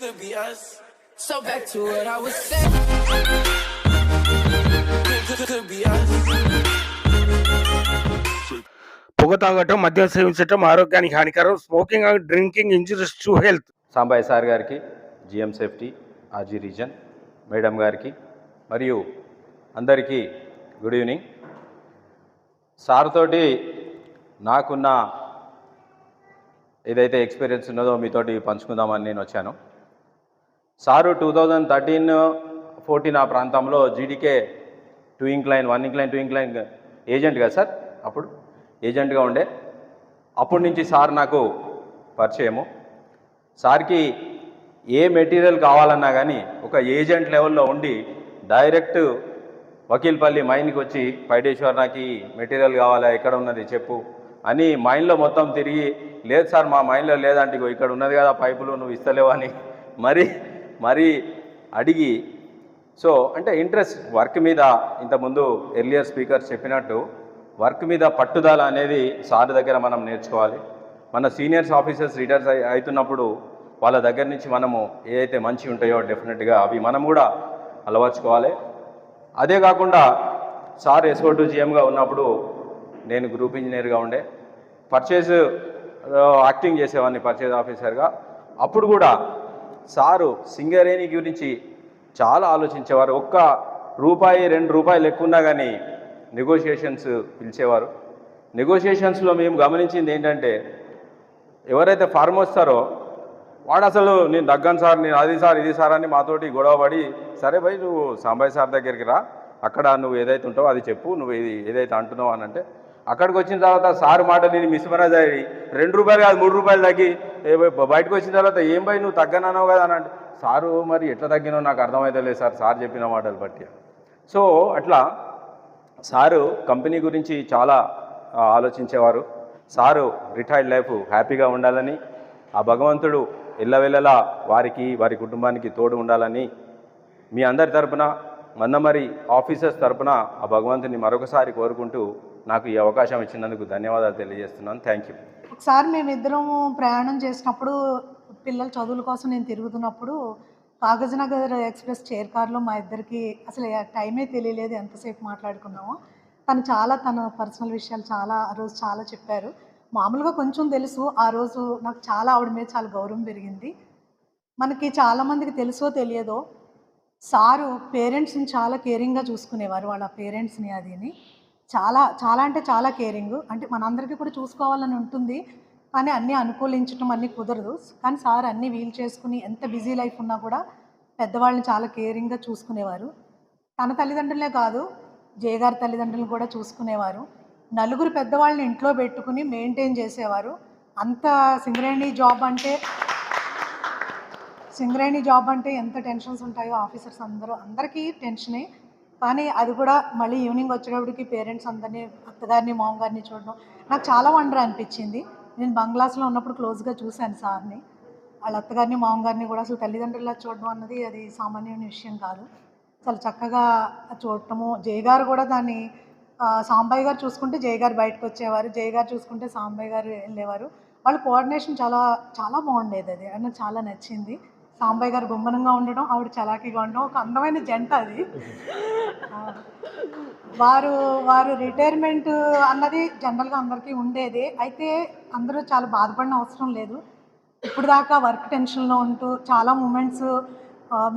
could be us. So back to what I was saying. Could, could, could be us. పొగ తాగటం మద్యం సేవించటం ఆరోగ్యానికి హానికరం smoking and drinking injuries to health Sambai sir గారికి GM safety RG region madam గారికి మరియు అందరికీ గుడ్ ఈవినింగ్ సార్ తోటి నాకున్న ఏదైతే ఎక్స్పీరియన్స్ ఉన్నదో మీతోటి పంచుకుందామని నేను వచ్చాను sir two thousand thirteen fourteen ఆ ప్రాంతంలో GDK two incline one incline two incline agent కదా సార్ అప్పుడు? ఏజెంట్గా ఉండే. అప్పటి నుంచి సార్ నాకు పరిచయము. సార్కి ఏ మెటీరియల్ కావాలన్నా కానీ ఒక ఏజెంట్ లెవెల్లో ఉండి డైరెక్ట్ వకీల్పల్లి మైన్కి వచ్చి పైడేశ్వర్ నాకు ఈ మెటీరియల్ కావాలా? ఎక్కడ ఉన్నది చెప్పు అని మైన్లో మొత్తం తిరిగి లేదు సార్ మా మైన్లో లేదంటే ఇక్కడ ఉన్నది కదా పైపులు నువ్వు ఇస్తలేవు అని మరి మరీ అడిగి సో అంటే ఇంట్రెస్ట్ వర్క్ మీద ఇంతకుముందు ఎర్లియర్ స్పీకర్ చెప్పినట్టు వర్క్ మీద పట్టుదల అనేది సార్ దగ్గర మనం నేర్చుకోవాలి. మన సీనియర్స్ ఆఫీసర్స్ రిటైర్స్ అయి అవుతున్నప్పుడు వాళ్ళ దగ్గర నుంచి మనము ఏదైతే మంచి ఉంటాయో డెఫినెట్గా అవి మనం కూడా అలవర్చుకోవాలి. అదే కాకుండా సార్ ఎస్ఓ టూ జిఎంగా ఉన్నప్పుడు నేను గ్రూప్ ఇంజనీర్గా ఉండే. పర్చేజ్ యాక్టింగ్ చేసేవాడిని పర్చేజ్ ఆఫీసర్గా. అప్పుడు కూడా సారు సింగరేణి గురించి చాలా ఆలోచించేవారు. ఒక్క రూపాయి రెండు రూపాయలు ఎక్కువన్నా కానీ నెగోషియేషన్స్ పిలిచేవారు. నెగోషియేషన్స్లో మేము గమనించింది ఏంటంటే ఎవరైతే ఫార్మ్ వస్తారో వాడు అసలు నేను దగ్గను సార్ నేను అది సార్ ఇది సార్ అని మాతోటి గొడవపడి సరే భయ్ నువ్వు సాంబాయి సార్ దగ్గరికి రా. అక్కడ నువ్వు ఏదైతే ఉంటావో అది చెప్పు. నువ్వు ఇది ఏదైతే అంటున్నావు అని అంటే అక్కడికి వచ్చిన తర్వాత సార్ మాట నేను మిస్మరాజ్ అయ్యి రెండు రూపాయలు కాదు మూడు రూపాయలు తగ్గి బయటకు వచ్చిన తర్వాత ఏం పోయి నువ్వు తగ్గనన్నావు కదా అని అంటే సారు మరి ఎట్లా తగ్గినో నాకు అర్థమైతే లేదు సార్ సార్ చెప్పిన మాటలు బట్టి. సో అట్లా సారు కంపెనీ గురించి చాలా ఆలోచించేవారు. సారు రిటైర్డ్ లైఫ్ హ్యాపీగా ఉండాలని ఆ భగవంతుడు ఎల్లవెల్లలా వారికి వారి కుటుంబానికి తోడు ఉండాలని మీ అందరి తరపున మందమరి ఆఫీసర్స్ తరపున ఆ భగవంతుని మరొకసారి కోరుకుంటూ నాకు ఈ అవకాశం ఇచ్చినందుకు ధన్యవాదాలు తెలియజేస్తున్నాను. థ్యాంక్ యూ ఒకసారి మేమిద్దరం ప్రయాణం చేసినప్పుడు పిల్లల చదువుల కోసం నేను తిరుగుతున్నప్పుడు కాగజ్నగర్ ఎక్స్ప్రెస్ చైర్ కార్లో మా ఇద్దరికి అసలు టైమే తెలియలేదు ఎంతసేపు మాట్లాడుకున్నామో. తను చాలా తన పర్సనల్ విషయాలు చాలా ఆ రోజు చాలా చెప్పారు. మామూలుగా కొంచెం తెలుసు ఆ రోజు నాకు చాలా ఆవిడ మీద చాలా గౌరవం పెరిగింది. మనకి చాలామందికి తెలుసో తెలియదో సారు పేరెంట్స్ని చాలా కేరింగ్గా చూసుకునేవారు వాళ్ళ పేరెంట్స్ని అదిని. చాలా చాలా అంటే చాలా కేరింగ్ అంటే మనందరికీ కూడా చూసుకోవాలని ఉంటుంది. కానీ అన్నీ అనుకూలించడం అన్నీ కుదరదు. కానీ సార్ అన్నీ వీలు చేసుకుని ఎంత బిజీ లైఫ్ ఉన్నా కూడా పెద్దవాళ్ళని చాలా కేరింగ్గా చూసుకునేవారు. తన తల్లిదండ్రులే కాదు జయగారి తల్లిదండ్రులు తల్లిదండ్రులను కూడా చూసుకునేవారు. నలుగురు పెద్దవాళ్ళని ఇంట్లో పెట్టుకుని మెయింటైన్ చేసేవారు. అంత సింగరేణి జాబ్ అంటే సింగరేణి జాబ్ అంటే ఎంత టెన్షన్స్ ఉంటాయో ఆఫీసర్స్ అందరూ అందరికీ టెన్షనే కానీ అది కూడా మళ్ళీ ఈవినింగ్ వచ్చేటప్పటికి పేరెంట్స్ అందరినీ అత్తగారిని మామగారిని చూడడం నాకు చాలా వండర్ అనిపించింది. నేను బంగ్లాస్లో ఉన్నప్పుడు క్లోజ్గా చూశాను సార్ని. వాళ్ళ అత్తగారిని మామగారిని కూడా అసలు తల్లిదండ్రులా చూడడం అన్నది అది సామాన్యమైన విషయం కాదు. చాలా చక్కగా చూడటము. జయగారు కూడా దాన్ని సాంబాయి గారు చూసుకుంటే జయ గారు బయటకు వచ్చేవారు. జయ గారు చూసుకుంటే సాంబాయి గారు వెళ్ళేవారు. వాళ్ళ కోఆర్డినేషన్ చాలా చాలా బాగుండేది అది. నాకు చాలా నచ్చింది. సాంబాయి గారు గుమ్మనంగా ఉండడం ఆవిడ చలాకీగా ఉండడం ఒక అందమైన జంట అది. వారు వారు రిటైర్మెంట్ అన్నది జనరల్గా అందరికీ ఉండేది. అయితే అందరూ చాలా బాధపడిన అవసరం లేదు. ఇప్పుడు దాకా వర్క్ టెన్షన్లో ఉంటూ చాలా మూమెంట్స్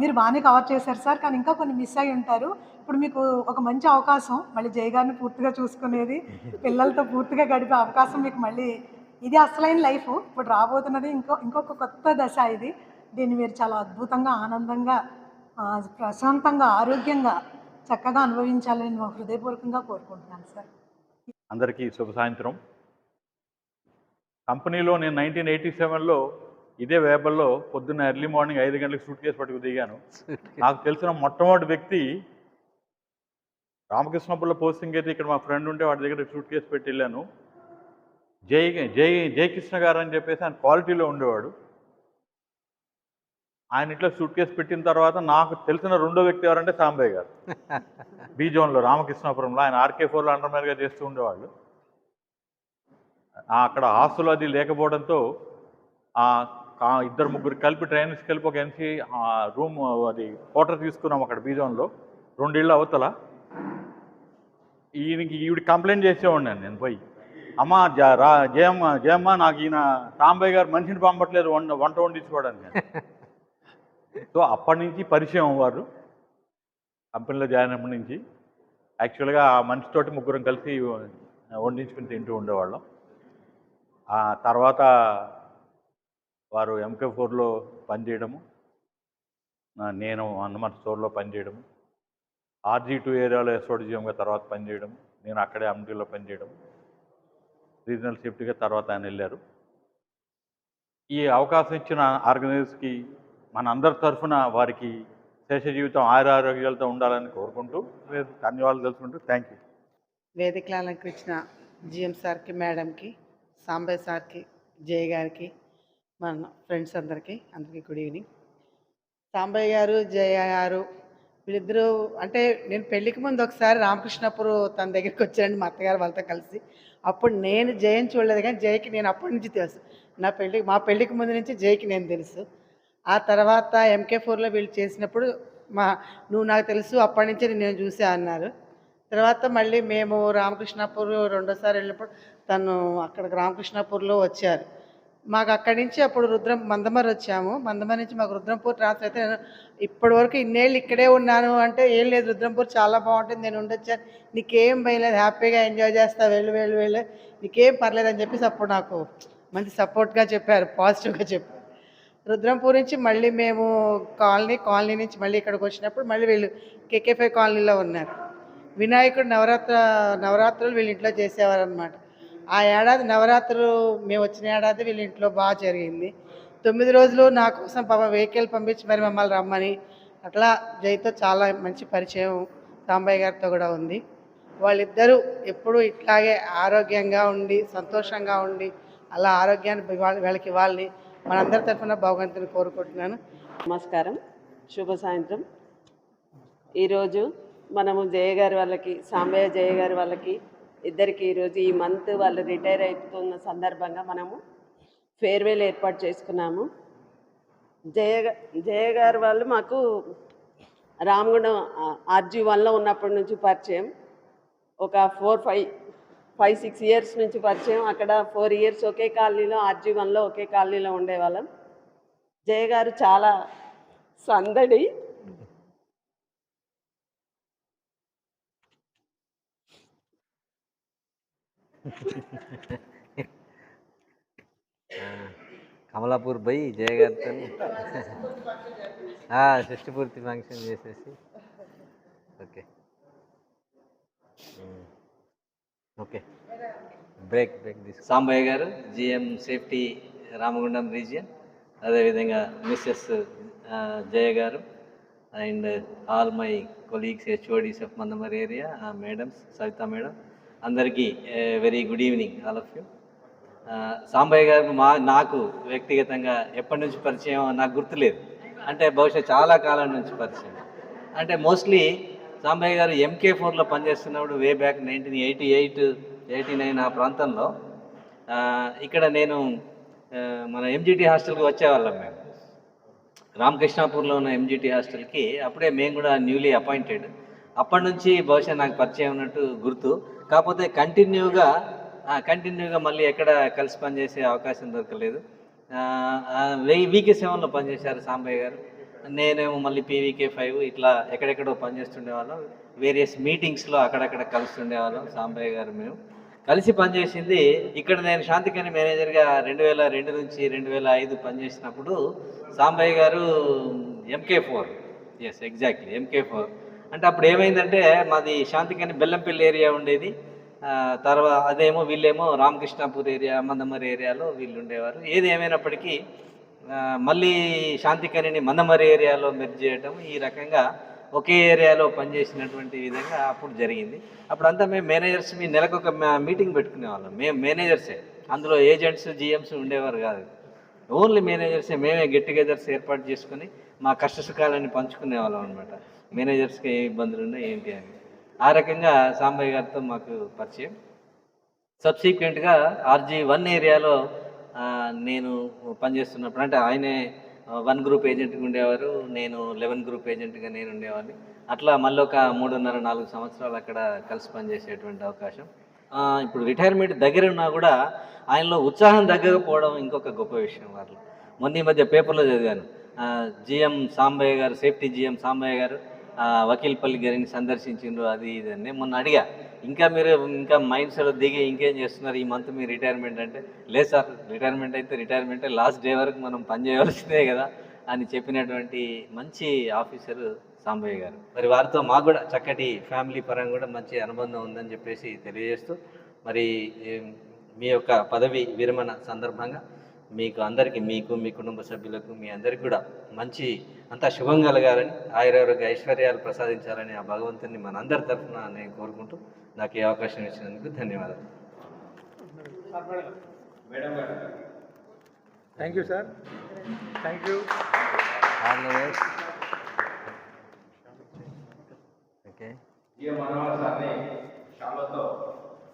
మీరు బాగానే కవర్ చేశారు సార్ కానీ ఇంకా కొన్ని మిస్ అయి ఉంటారు. ఇప్పుడు మీకు ఒక మంచి అవకాశం మళ్ళీ జయ గారిని పూర్తిగా చూసుకునేది పిల్లలతో పూర్తిగా గడిపే అవకాశం మీకు మళ్ళీ ఇది అసలైన లైఫ్. ఇప్పుడు రాబోతున్నది ఇంకో ఇంకొక కొత్త దశ ఇది. దీన్ని మీరు చాలా అద్భుతంగా ఆనందంగా ప్రశాంతంగా ఆరోగ్యంగా చక్కగా అనుభవించాలని నేను హృదయపూర్వకంగా కోరుకుంటున్నాను సార్. అందరికీ శుభ సాయంత్రం. కంపెనీలో నేను నైన్టీన్ ఎయిటీ సెవెన్లో ఇదే వేబల్లో పొద్దున్న ఎర్లీ మార్నింగ్ ఐదు గంటలకు సూట్ కేసు పట్టుకు దిగాను. నాకు తెలిసిన మొట్టమొదటి వ్యక్తి రామకృష్ణపుల్ల పోస్టింగ్ అయితే ఇక్కడ మా ఫ్రెండ్ ఉంటే వాడి దగ్గర సూట్ కేసు పెట్టి వెళ్ళాను. జై జై జయకృష్ణ గారు అని చెప్పేసి ఆయన క్వాలిటీలో ఉండేవాడు. ఆయన ఇట్లా సూట్ కేసు పెట్టిన తర్వాత నాకు తెలిసిన రెండో వ్యక్తి ఎవరంటే సాంబయ్య గారు. బీ జోన్లో రామకృష్ణాపురంలో. ఆయన ఆర్కే ఫోర్లో అండర్మేర్గా చేస్తూ ఉండేవాళ్ళు. ఆ అక్కడ ఆస్తులు అది లేకపోవడంతో ఆ ఇద్దరు ముగ్గురు కలిపి ట్రైన్స్ కలిపి ఒక ఎన్సీ రూమ్ అది క్వార్టర్ తీసుకున్నాం అక్కడ బీజోన్లో రెండేళ్ళు అవతల. ఈయనకి ఈవిడ కంప్లైంట్ చేసేవాడిని నేను పోయి. అమ్మ జ- రా జయమ్మ జయమ్మ నాకు ఈయన సాంబయ్య గారు మనిషిని పంపట్లేదు వంట వంట వండించుకోవడానికి. సో అప్పటి నుంచి పరిచయం వారు కంపెనీలో జాయిన్ అయినప్పటి నుంచి. యాక్చువల్గా ఆ మనిషితోటి ముగ్గురం కలిసి వండించుకుని తింటూ ఉండేవాళ్ళం. ఆ తర్వాత వారు ఎంకే ఫోర్లో పనిచేయడము. నేను అన్నమాట స్టోర్లో పనిచేయడము. ఆర్జీ టూ ఏరియాలో ఎస్ఓడిజిఎంగా తర్వాత పనిచేయడం. నేను అక్కడే అమ్టీలో పనిచేయడం. రీజనల్ సేఫ్టీగా తర్వాత ఆయన వెళ్ళారు. ఈ అవకాశం ఇచ్చిన ఆర్గనైజర్స్కి మన అందరి తరఫున వారికి శేష జీవితం ఆయుర ఆరోగ్యాలతో ఉండాలని కోరుకుంటూ ధన్యవాదాలు తెలుసుకుంటూ థ్యాంక్ యూ. వేదికలు అలంకరించిన జిఎం సార్కి మేడంకి సాంబయ్య సార్కి జయ గారికి మన ఫ్రెండ్స్ అందరికీ అందరికీ గుడ్ ఈవినింగ్. సాంబయ్య గారు జయ గారు వీళ్ళిద్దరూ అంటే నేను పెళ్ళికి ముందు ఒకసారి రామకృష్ణపురు తన దగ్గరికి వచ్చానండి మా అత్తగారు వాళ్ళతో కలిసి. అప్పుడు నేను జయని చూడలేదు కానీ జయకి నేను అప్పటి నుంచి తెలుసు. నా పెళ్ళి మా పెళ్ళికి ముందు నుంచి జయకి నేను తెలుసు. ఆ తర్వాత ఎంకే ఫోర్లో వీళ్ళు చేసినప్పుడు మా నువ్వు నాకు తెలుసు అప్పటి నుంచి నేను చూసా అన్నారు. తర్వాత మళ్ళీ మేము రామకృష్ణాపూర్ రెండోసారి వెళ్ళినప్పుడు తను అక్కడికి రామకృష్ణాపూర్లో వచ్చారు. మాకు అక్కడి నుంచి అప్పుడు రుద్రం మందమరి వచ్చాము. మందమరి నుంచి మాకు రుద్రంపూర్ ట్రాన్స్ఫర్ అయితే నేను ఇప్పటి వరకు ఇన్నేళ్ళు ఇక్కడే ఉన్నాను అంటే ఏం లేదు రుద్రంపూర్ చాలా బాగుంటుంది నేను ఉండొచ్చాను నీకేం భయం లేదు హ్యాపీగా ఎంజాయ్ చేస్తా వెళ్ళు వెళ్ళు వెళ్ళు. నీకేం పర్లేదు అని చెప్పేసి అప్పుడు నాకు మంచి సపోర్ట్గా చెప్పారు పాజిటివ్గా చెప్పారు. రుద్రంపూర్ నుంచి మళ్ళీ మేము కాలనీ కాలనీ నుంచి మళ్ళీ ఇక్కడికి వచ్చినప్పుడు మళ్ళీ వీళ్ళు కేకేఫై కాలనీలో ఉన్నారు. వినాయకుడు నవరాత్ర నవరాత్రులు వీళ్ళ ఇంట్లో చేసేవారు అనమాట ఆ ఏడాది నవరాత్రులు మేము వచ్చిన ఏడాది వీళ్ళ ఇంట్లో బాగా జరిగింది. తొమ్మిది రోజులు నా కోసం పాప వెహికల్ పంపించి మరి మమ్మల్ని రమ్మని అట్లా జైతో చాలా మంచి పరిచయం సాంబయ్య గారితో కూడా ఉంది. వాళ్ళిద్దరూ ఎప్పుడూ ఇట్లాగే ఆరోగ్యంగా ఉండి సంతోషంగా ఉండి అలా ఆరోగ్యాన్ని వాళ్ళ- వాళ్ళని మనందరి తరఫున భగవంతుని కోరుకుంటున్నాను. నమస్కారం. శుభ సాయంత్రం. ఈరోజు మనము జయ గారి వాళ్ళకి సాంబయ్య జయ గారి వాళ్ళకి ఇద్దరికి ఈరోజు ఈ మంత్ వాళ్ళు రిటైర్ అవుతున్న సందర్భంగా మనము ఫేర్వెల్ ఏర్పాటు చేసుకున్నాము. జయ జయ గారు వాళ్ళు మాకు రామగుండం ఆర్జీ వన్లో ఉన్నప్పటి నుంచి పరిచయం. ఒక four five five six years నుంచి పరిచయం. అక్కడ ఫోర్ ఇయర్స్ ఒకే కాలనీలో ఆర్జీ వన్లో ఒకే కాలనీలో ఉండేవాళ్ళం. జయ గారు చాలా సందడి. కమలాపూర్ పోయి జయ గారితో షష్టి పూర్తి ఫంక్షన్ చేసేసి. ఓకే. ఓకే. బ్రేక్ బ్రేక్ తీసు Sambaiah garu GM safety Ramagundam region. అదేవిధంగా Mrs Jaya garu. And all my colleagues HODs of Mandamarri area madams Savita madam. అందరికీ very good evening all of you. Sambaiah garu మా నాకు వ్యక్తిగతంగా ఎప్పటి నుంచి పరిచయం నాకు గుర్తులేదు. అంటే బహుశా చాలా కాలం నుంచి పరిచయం. అంటే మోస్ట్లీ సాంబయ్య గారు ఎంకే ఫోర్లో పనిచేస్తున్నప్పుడు way back nineteen eighty eight eighty nine ఆ ప్రాంతంలో ఇక్కడ నేను మన ఎంజిటి హాస్టల్కి వచ్చేవాళ్ళం మేము. రామకృష్ణాపూర్లో ఉన్న ఎంజిటి హాస్టల్కి అప్పుడే మేము కూడా న్యూలీ అపాయింటెడ్ అప్పటి నుంచి బహుశా నాకు పరిచయం ఉన్నట్టు గుర్తు. కాకపోతే కంటిన్యూగా కంటిన్యూగా మళ్ళీ ఎక్కడ కలిసి పనిచేసే అవకాశం దొరకలేదు. వీకే సెవెన్లో పనిచేశారు సాంబయ్య గారు. నేనేమో మళ్ళీ పీవీకే ఫైవ్ ఇట్లా ఎక్కడెక్కడో పనిచేస్తుండే వాళ్ళం. వేరియస్ మీటింగ్స్లో అక్కడక్కడ కలుస్తుండే వాళ్ళం సాంబయ్య గారు మేము. కలిసి పనిచేసింది ఇక్కడ నేను శాంతికని మేనేజర్గా రెండు వేల రెండు నుంచి రెండు వేల ఐదు పనిచేసినప్పుడు Sambaiah garu MK four yes exactly MK four అంటే అప్పుడు ఏమైందంటే మాది శాంతికని బెల్లంపల్లి ఏరియా ఉండేది. తర్వాత అదేమో వీళ్ళేమో రామకృష్ణాపూర్ ఏరియా మందమరి ఏరియాలో వీళ్ళు ఉండేవారు. ఏది ఏమైనప్పటికీ మళ్ళీ శాంతికనిని మందమరి ఏరియాలో మెర్జ్ చేయటం ఈ రకంగా ఒకే ఏరియాలో పనిచేసినటువంటి విధంగా అప్పుడు జరిగింది. అప్పుడంతా మేము మేనేజర్స్ మీ నెలకు ఒక మీటింగ్ పెట్టుకునే వాళ్ళం మేము మేనేజర్సే. అందులో ఏజెంట్స్ జిఎంస్ ఉండేవారు కాదు. ఓన్లీ మేనేజర్సే. మేమే గెట్ టుగెదర్స్ ఏర్పాటు చేసుకుని మా కష్ట సుఖాలని పంచుకునే వాళ్ళం అనమాట మేనేజర్స్కి ఏ ఇబ్బందులు ఉన్నాయి ఏంటి అని. ఆ రకంగా సాంబయ్య గారితో మాకు పరిచయం. సబ్సీక్వెంట్గా ఆర్జీ వన్ ఏరియాలో నేను పనిచేస్తున్నప్పుడు అంటే ఆయనే వన్ గ్రూప్ ఏజెంట్గా ఉండేవారు నేను లెవెన్ గ్రూప్ ఏజెంట్గా నేను ఉండేవాడిని. అట్లా మళ్ళీ ఒక మూడున్నర నాలుగు సంవత్సరాలు అక్కడ కలిసి పనిచేసేటువంటి అవకాశం. ఇప్పుడు రిటైర్మెంట్ దగ్గర ఉన్నా కూడా ఆయనలో ఉత్సాహం తగ్గకపోవడం ఇంకొక గొప్ప విషయం వాళ్ళు మొన్న ఈ మధ్య పేపర్లో చదివాను. జిఎం సాంబయ్య గారు సేఫ్టీ జిఎం సాంబయ్య గారు వకీల్పల్లి గారిని సందర్శించిండ్రు అది ఇది అని. మొన్న అడిగా ఇంకా మీరు ఇంకా మైండ్ సెట్ దిగి ఇంకేం చేస్తున్నారు ఈ మంత్ మీ రిటైర్మెంట్ అంటే? లేదు సార్ రిటైర్మెంట్ అయితే రిటైర్మెంట్ లాస్ట్ డే వరకు మనం పనిచేయవలసిందే కదా అని చెప్పినటువంటి మంచి ఆఫీసరు సాంబయ్య గారు. మరి వారితో మాకు కూడా చక్కటి ఫ్యామిలీ పరంగా కూడా మంచి అనుబంధం ఉందని చెప్పేసి తెలియజేస్తూ మరి మీ యొక్క పదవి విరమణ సందర్భంగా మీకు అందరికీ మీకు మీ కుటుంబ సభ్యులకు మీ అందరికీ కూడా మంచి అంతా శుభం కలగాలని ఆయురారోగ్య ఐశ్వర్యాలు ప్రసాదించాలని ఆ భగవంతుని మనందరి తరఫున నేను కోరుకుంటూ నాకు ఈ అవకాశం ఇచ్చినందుకు ధన్యవాదాలు. Thank you sir thank you okay. Manohar సార్ని షాలోతో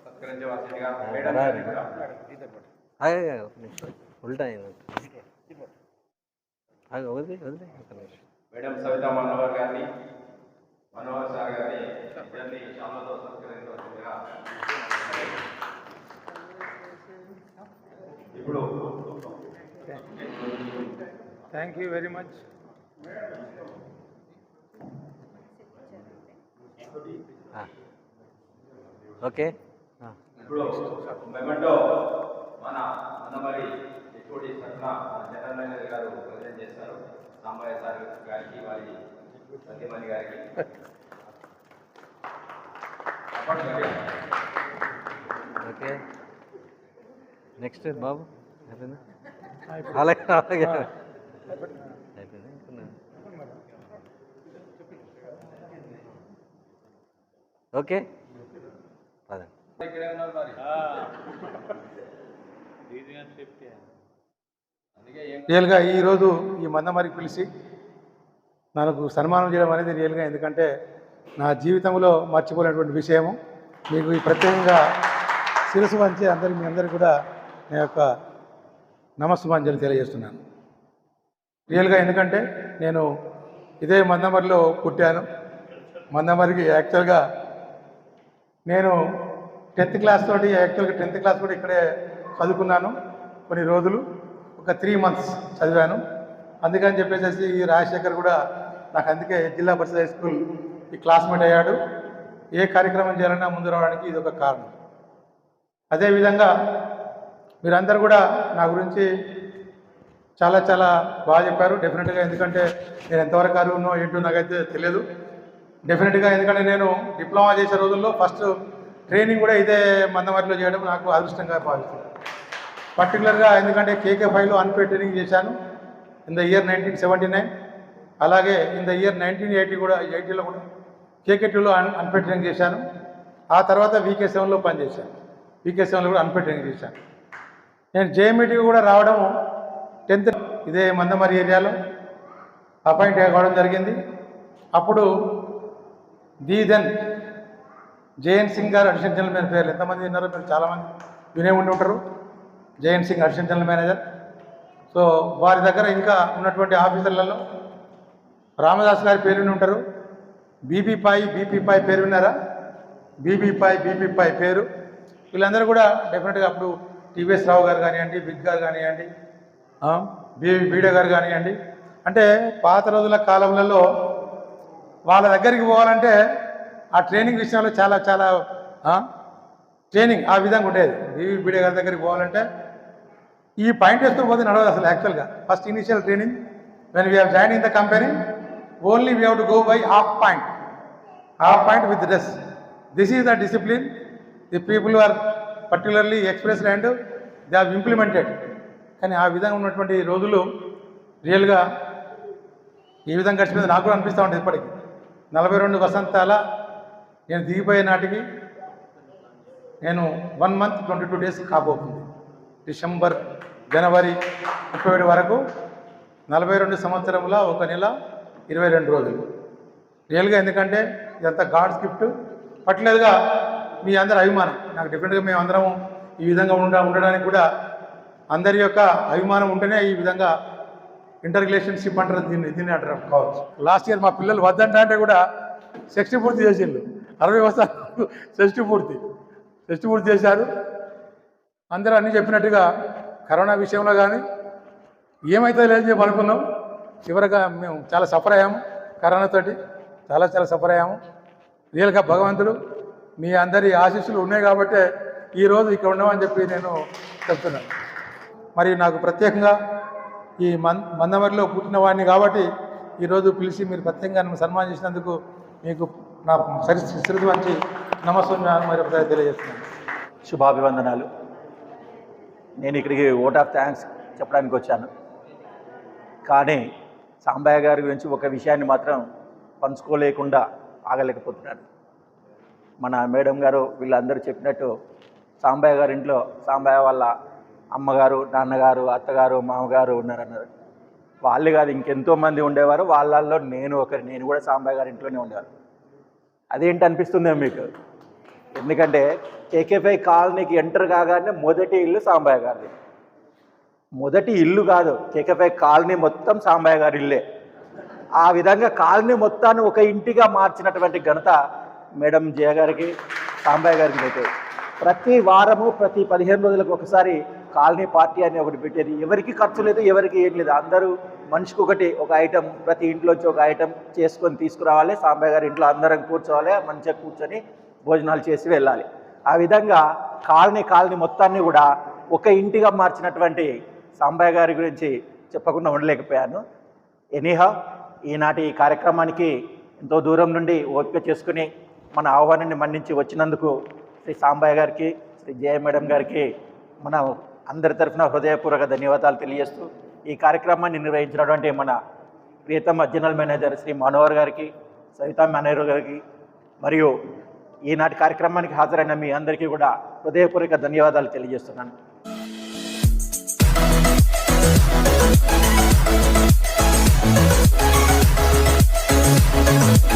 సత్కరించవలసిందిగా. ఉల్టా వదిలే ఒక నిమిషం. మేడం సవితా మనోహర్ గారిని మనోహర్ సార్ గారిని ఇద్దరిని షాలోతో సత్కరించవలసిందిగా ఇప్పుడు థ్యాంక్ యూ వెరీ మచ్ ఆ. ఓకే ఆ. ఇప్పుడు మెమెంటో మన అన్నమరి హెచ్ఓడి సత్న జనరల్ మేనేజర్ గారు ప్రజెంట్ చేస్తారు సాంబయ్య సార్ గారికి వారి సత్యమణి గారికి. ఓకే. నెక్స్ట్ బాబు? అయిపోయిందా? అలాగే అలాగే. అయిపోయిందా? ఓకే. పదండి. రియల్గా ఈరోజు ఈ మందమరికి పిలిచి నాకు సన్మానం చేయడం అనేది రియల్గా ఎందుకంటే నా జీవితంలో మర్చిపోలేనటువంటి విషయము. మీకు ఈ ప్రత్యేకంగా శిరసు వంచి అందరికి మీ అందరికీ కూడా నా యొక్క నమస్సుమాంజలి తెలియజేస్తున్నాను. రియల్గా ఎందుకంటే నేను ఇదే మందమరిలో పుట్టాను. మందమరికి యాక్చువల్గా నేను టెన్త్ క్లాస్ తోటి యాక్చువల్గా టెన్త్ క్లాస్ కూడా ఇక్కడే చదువుకున్నాను కొన్ని రోజులు. ఒక త్రీ మంత్స్ చదివాను. అందుకని చెప్పేసి ఈ రాజశేఖర్ కూడా నాకు అందుకే జిల్లా పరిషత్ హై స్కూల్ ఈ క్లాస్మేట్ అయ్యాడు. ఏ కార్యక్రమం చేయాలన్నా ముందు రావడానికి ఇది ఒక కారణం. అదేవిధంగా మీరందరూ కూడా నా గురించి చాలా చాలా బాగా చెప్పారు. డెఫినెట్గా ఎందుకంటే నేను ఎంతవరకు అరువునో ఏంటో నాకైతే తెలియదు. డెఫినెట్గా ఎందుకంటే నేను డిప్లొమా చేసే రోజుల్లో ఫస్ట్ ట్రైనింగ్ కూడా ఇదే మందమరిలో చేయడం నాకు అదృష్టంగా భావిస్తుంది పర్టికులర్గా ఎందుకంటే కేకే ఫైవ్లో అన్పేడ్ ట్రైనింగ్ చేశాను. In the year nineteen seventy nine అలాగే in the year nineteen eighty కూడా ఎయిటీలో కూడా కేకే టూలో అన్ అన్పేడ్ ట్రైనింగ్ చేశాను. ఆ తర్వాత వీకే సెవెన్లో పనిచేశాను. వీకే సెవెన్లో కూడా అన్పేడ్ ట్రైనింగ్ చేశాను. నేను జేఎంఈటీకి కూడా రావడం టెన్త్ ఇదే మందమరి ఏరియాలో అపాయింట్ కావడం జరిగింది. అప్పుడు ది దెన్ జయన్ సింగ్ గారు అడిషనల్ జనరల్ మేనేజర్ పేర్లు ఎంతమంది విన్నారో మీరు చాలామంది వినే ఉండి ఉంటారు. Jayan Singh additional general manager. So వారి దగ్గర ఇంకా ఉన్నటువంటి ఆఫీసర్లలో రామదాస్ గారి పేరు విని ఉంటారు. బీబీపాయి బీపీపాయి పేరు విన్నారా? బీబీపాయి బీపీపాయి పేరు. వీళ్ళందరూ కూడా డెఫినెట్గా అప్పుడు టీవీఎస్ రావు గారు కానివ్వండి బిగ్ గారు కానివ్వండి బీబీ బీ బీడే గారు కానివ్వండి. అంటే పాత రోజుల కాలంలో వాళ్ళ దగ్గరికి పోవాలంటే ఆ ట్రైనింగ్ విషయంలో చాలా చాలా ట్రైనింగ్ ఆ విధంగా ఉండేది. బీవీ బీడే గారి దగ్గరికి పోవాలంటే ఈ పాయింట్ వేస్తూ పోతే నడవదు అసలు యాక్చువల్గా first initial training when we have join in the company only we have to go by half point half point with dress this is the discipline the people are particularly expressed and they have implemented. కానీ ఆ విధంగా ఉన్నటువంటి రోజులు రియల్గా ఈ విధంగా గడిచిపోయింది నాకు కూడా అనిపిస్తూ ఉంటుంది ఇప్పటికి. నలభై రెండు వసంతాల నేను దిగిపోయే నాటికి నేను one month twenty two days కాబోతుంది. డిసెంబర్ జనవరి ముప్పై వరకు నలభై రెండు సంవత్సరముల ఒక నెల ఇరవై రెండు రోజులు. రియల్గా ఎందుకంటే ఇదంతా గాడ్స్ గిఫ్ట్ పట్లేదుగా మీ అందరి అభిమానం. నాకు డిఫరెంట్గా మేము అందరం ఈ విధంగా ఉండ ఉండడానికి కూడా అందరి యొక్క అభిమానం ఉంటేనే ఈ విధంగా ఇంటర్ రిలేషన్షిప్ అంటారు దీన్ని దీన్ని అంటారు కావచ్చు. లాస్ట్ ఇయర్ మా పిల్లలు వద్దంట అంటే కూడా షష్టి పూర్తి చేసిండు అరవై వస్తాలు షష్టి పూర్తి. షష్టి పూర్తి చేశారు. అందరూ అన్నీ చెప్పినట్టుగా కరోనా విషయంలో కానీ ఏమైతే లేదని చెప్పి అనుకున్నాం చివరిగా మేము చాలా సఫర్ అయ్యాము కరోనాతోటి. చాలా చాలా సఫర్ అయ్యాము. రియల్గా భగవంతుడు మీ అందరి ఆశీస్సులు ఉన్నాయి కాబట్టే ఈరోజు ఇక్కడ ఉన్నామని చెప్పి నేను చెప్తున్నాను. మరి నాకు ప్రత్యేకంగా ఈ మన్ మందమరిలో పుట్టిన వాడిని కాబట్టి ఈరోజు పిలిచి మీరు ప్రత్యేకంగా నన్ను సన్మానం చేసినందుకు మీకు నా సరి శిరసు వంచి నమస్కారం మరి ఒకసారి తెలియజేస్తున్నాను. శుభాభివందనాలు. నేను ఇక్కడికి ఓట్ ఆఫ్ థ్యాంక్స్ చెప్పడానికి వచ్చాను. కానీ సాంబయ్య గారి గురించి ఒక విషయాన్ని మాత్రం పంచుకోలేకుండా ఆగలేకపోతున్నాను మన మేడం గారు వీళ్ళందరూ చెప్పినట్టు సాంబయ్య గారి ఇంట్లో సాంబయ్య వాళ్ళ అమ్మగారు నాన్నగారు అత్తగారు మామగారు ఉన్నారన్నారు. వాళ్ళు కాదు ఇంకెంతో మంది ఉండేవారు. వాళ్ళల్లో నేను ఒకరి నేను కూడా సాంబయ్య గారి ఇంట్లోనే ఉండేవారు. అదేంటి అనిపిస్తుందేమో మీకు? ఎందుకంటే కేకేపై కాలనీకి ఎంటర్ కాగానే మొదటి ఇల్లు సాంబయ్య గారిది. మొదటి ఇల్లు కాదు. కేకపై కాలనీ మొత్తం సాంబయ్య గారి ఇల్లే. ఆ విధంగా కాలనీ మొత్తాన్ని ఒక ఇంటిగా మార్చినటువంటి ఘనత మేడం జయ గారికి సాంబయ్య గారికి పెట్టేది ప్రతి వారము ప్రతి పదిహేను రోజులకు ఒకసారి కాలనీ పార్టీ అని ఒకటి పెట్టేది. ఎవరికి ఖర్చు లేదు ఎవరికి ఏం లేదు. అందరూ మనిషికి ఒకటి ఒక ఐటెం ప్రతి ఇంట్లోంచి ఒక ఐటెం చేసుకొని తీసుకురావాలి. సాంబయ్య గారి ఇంట్లో అందరం కూర్చోవాలి మంచిగా కూర్చొని భోజనాలు చేసి వెళ్ళాలి. ఆ విధంగా కాలనీ కాలనీ మొత్తాన్ని కూడా ఒక ఇంటిగా మార్చినటువంటి సాంబయ్య గారి గురించి చెప్పకుండా ఉండలేకపోయాను. ఎనీహా ఈనాటి ఈ కార్యక్రమానికి ఎంతో దూరం నుండి ఓపిక చేసుకుని మన ఆహ్వానాన్ని మన్నించి వచ్చినందుకు శ్రీ సాంబయ్య గారికి శ్రీ జయ మేడం గారికి మన అందరి తరఫున హృదయపూర్వక ధన్యవాదాలు తెలియజేస్తూ ఈ కార్యక్రమాన్ని నిర్వహించినటువంటి మన ప్రియతమ జనరల్ మేనేజర్ శ్రీ మనోహర్ గారికి సవితా మేనేజర్ గారికి మరియు ఈనాటి కార్యక్రమానికి హాజరైన మీ అందరికీ కూడా హృదయపూర్వక ధన్యవాదాలు తెలియజేస్తున్నాను. Thank